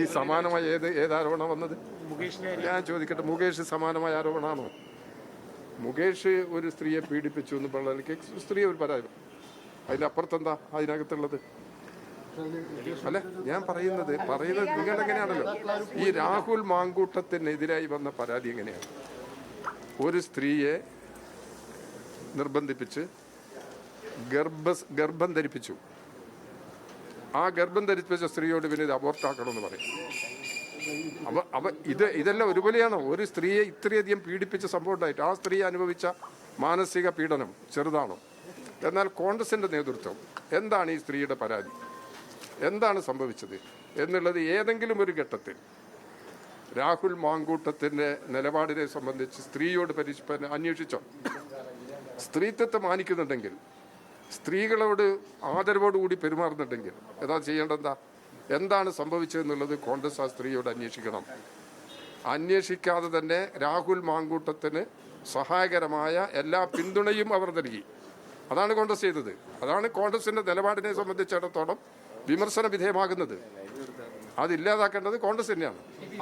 ഈ സമാനമായ ഏത് ഏത് ആരോപണം വന്നത്? ഞാൻ ചോദിക്കട്ടെ മുകേഷ് സമാനമായ ആരോപണമാണോ? മുകേഷ് ഒരു സ്ത്രീയെ പീഡിപ്പിച്ചു എന്ന് പറഞ്ഞാൽ സ്ത്രീ ഒരു പരാതി. അതിനപ്പുറത്തെന്താ അതിനകത്തുള്ളത്? അല്ല ഞാൻ പറയുന്നത് പറയുന്നത് നിങ്ങൾ എങ്ങനെയാണല്ലോ? ഈ രാഹുൽ മാങ്കൂട്ടത്തിനെതിരായി വന്ന പരാതി എങ്ങനെയാണ്? ഒരു സ്ത്രീയെ നിർബന്ധിപ്പിച്ച് ഗർഭ ഗർഭം ധരിപ്പിച്ചു. ആ ഗർഭം ധരിപ്പിച്ച സ്ത്രീയോട് പിന്നെ ഇത് അബോർട്ടാക്കണമെന്ന് പറയും. അവ അവ ഇത് ഇതെല്ലാം ഒരുപോലെയാണ്. ഒരു സ്ത്രീയെ ഇത്രയധികം പീഡിപ്പിച്ച സംഭവം ഉണ്ടായിട്ട് ആ സ്ത്രീ അനുഭവിച്ച മാനസിക പീഡനം ചെറുതാണോ? എന്നാൽ കോൺഗ്രസിന്റെ നേതൃത്വം എന്താണ് ഈ സ്ത്രീയുടെ പരാതി? എന്താണ് സംഭവിച്ചത്? എന്നുള്ളത് ഏതെങ്കിലും ഒരു ഘട്ടത്തിൽ രാഹുൽ മാങ്കൂട്ടത്തിന്റെ നിലപാടിനെ സംബന്ധിച്ച് സ്ത്രീയോട് പരിശ് അന്വേഷിച്ചോ? സ്ത്രീത്വത്തെ മാനിക്കുന്നുണ്ടെങ്കിൽ സ്ത്രീകളോട് ആദരവോടുകൂടി പെരുമാറുന്നുണ്ടെങ്കിൽ എന്താ ചെയ്യേണ്ടതെന്താ? എന്താണ് സംഭവിച്ചതെന്നുള്ളത് കോൺഗ്രസ് ആ സ്ത്രീയോട് അന്വേഷിക്കണം. അന്വേഷിക്കാതെ തന്നെ രാഹുൽ മാങ്കൂട്ടത്തിന് സഹായകരമായ എല്ലാ പിന്തുണയും അവർ നൽകി. അതാണ് കോൺഗ്രസ് ചെയ്തത്. അതാണ് കോൺഗ്രസിന്റെ നിലപാടിനെ സംബന്ധിച്ചിടത്തോളം വിമർശന വിധേയമാകുന്നത്. അതില്ലാതാക്കേണ്ടത് കോൺഗ്രസ് തന്നെയാണ്.